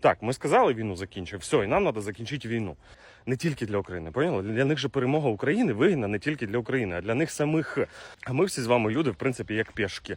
Так, ми сказали війну закінчив, все, і нам треба закінчити війну. Не тільки для України, поняли? Для них же перемога України вигідна не тільки для України, а для них самих. А ми всі з вами люди, в принципі, як пешки.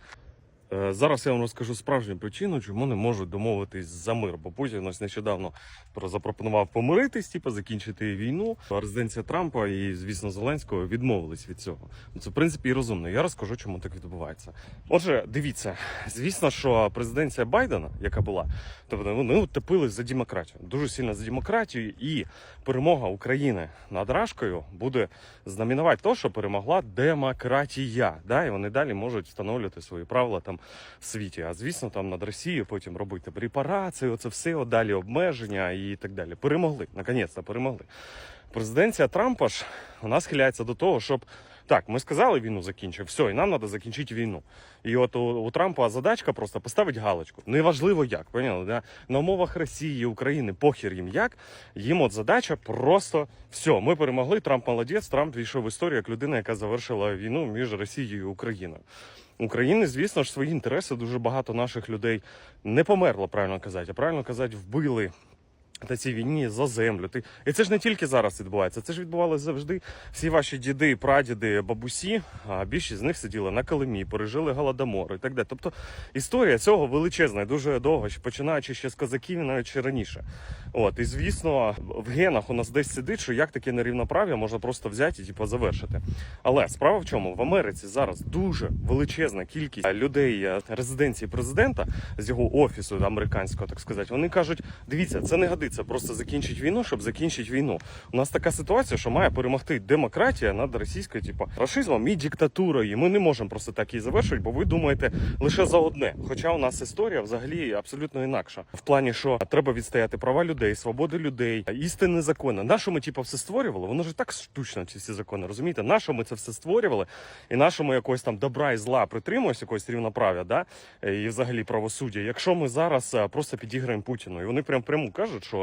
Е, Зараз я вам розкажу справжню причину, чому не можуть домовитись за мир. Бо Путін ось нещодавно про- запропонував помиритись, типу, закінчити війну. Резиденція Трампа і, звісно, Зеленського відмовились від цього. Ну, Це в принципі і розумно. Я розкажу, чому так відбувається. Отже, дивіться, звісно, що президенція Байдена, яка була, тобто вони утепились за демократію, дуже сильно за демократію, і перемога України над Рашкою буде знаменувати те, що перемогла демократія. Да? І вони далі можуть встановлювати свої правила там світі. А звісно, там над Росією потім робити репарації, оце все далі обмеження і так далі. Перемогли, наконець-то перемогли. Президенція Трампа ж вона схиляється до того, щоб так, ми сказали війну закінчив, все, і нам треба закінчити війну. І от у, у Трампа задачка просто поставити галочку. Неважливо як, поняли? Да? На умовах Росії, України, похер їм як. Їм от задача просто все, ми перемогли. Трамп молодець. Трамп війшов в історію як людина, яка завершила війну між Росією і Україною. України, звісно ж, свої інтереси дуже багато наших людей не померло, правильно казати, а правильно казати, вбили на цій війні за землю. Ти... І це ж не тільки зараз відбувається, це ж відбувалося завжди. Всі ваші діди, прадіди, бабусі, а більшість з них сиділи на Калимі, пережили голодомор і так далі. Тобто історія цього величезна, і дуже довго, починаючи ще з козаків, навіть ще раніше. От, і звісно, в генах у нас десь сидить, що як таке нерівноправ'я можна просто взяти і типу, завершити. Але справа в чому? В Америці зараз дуже величезна кількість людей е, резиденції президента з його офісу американського, так сказати. Вони кажуть: дивіться, це не годиться просто закінчити війну, щоб закінчити війну. У нас така ситуація, що має перемогти демократія над російською, типу, рашизмом і диктатурою. Ми не можемо просто так її завершувати, бо ви думаєте лише за одне. Хоча у нас історія взагалі абсолютно інакша. В плані, що треба відстояти права людей, свободи людей, істинні закони. На ми типу, все створювали? Воно ж так штучно, ці всі закони. Розумієте, на ми це все створювали, і на що ми якогось там добра і зла притримуємося, якогось рівноправ'я, да? і взагалі правосуддя. Якщо ми зараз е, просто підіграємо Путіну, і вони прям прямо кажуть, що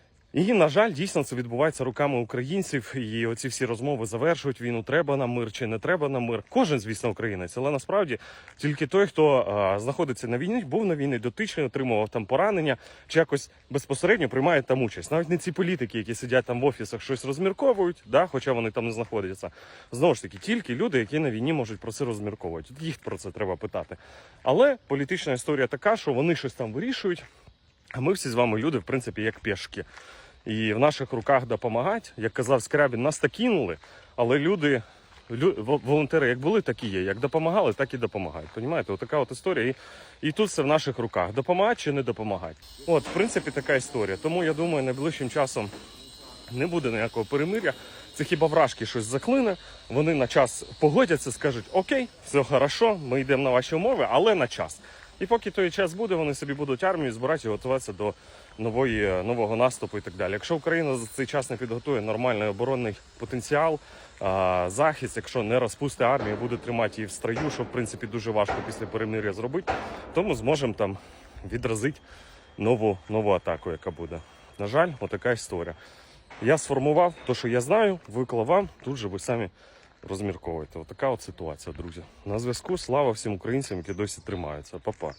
І, на жаль, дійсно це відбувається руками українців. І оці всі розмови завершують війну. Треба нам мир чи не треба нам мир. Кожен, звісно, українець, але насправді тільки той, хто а, знаходиться на війні, був на війні дотичний, отримував там поранення, чи якось безпосередньо приймає там участь. Навіть не ці політики, які сидять там в офісах, щось розмірковують, да, хоча вони там не знаходяться. Знову ж таки, тільки люди, які на війні можуть про це розмірковувати. Їх про це треба питати. Але політична історія така, що вони щось там вирішують. А ми всі з вами люди, в принципі, як пешки. І в наших руках допомагати. Як казав Скрябін, нас так кинули, але люди, лю, волонтери як були, так і є. Як допомагали, так і допомагають. Понімаєте? Отака от історія. І, і тут все в наших руках. Допомагати чи не допомагати. От, в принципі, така історія. Тому я думаю, найближчим часом не буде ніякого перемиря. Це хіба вражки щось заклине. Вони на час погодяться, скажуть: Окей, все хорошо, ми йдемо на ваші умови, але на час. І поки той час буде, вони собі будуть армію збирати і готуватися до нової, нового наступу і так далі. Якщо Україна за цей час не підготує нормальний оборонний потенціал, а, захист, якщо не розпусти армію, буде тримати її в строю, що в принципі дуже важко після перемир'я зробити, то ми зможемо там відразити нову, нову атаку, яка буде. На жаль, отака історія. Я сформував те, що я знаю, виклав вам. Тут же ви самі розмірковуєте. Отака от ситуація, друзі. На зв'язку. Слава всім українцям, які досі тримаються. Па-па.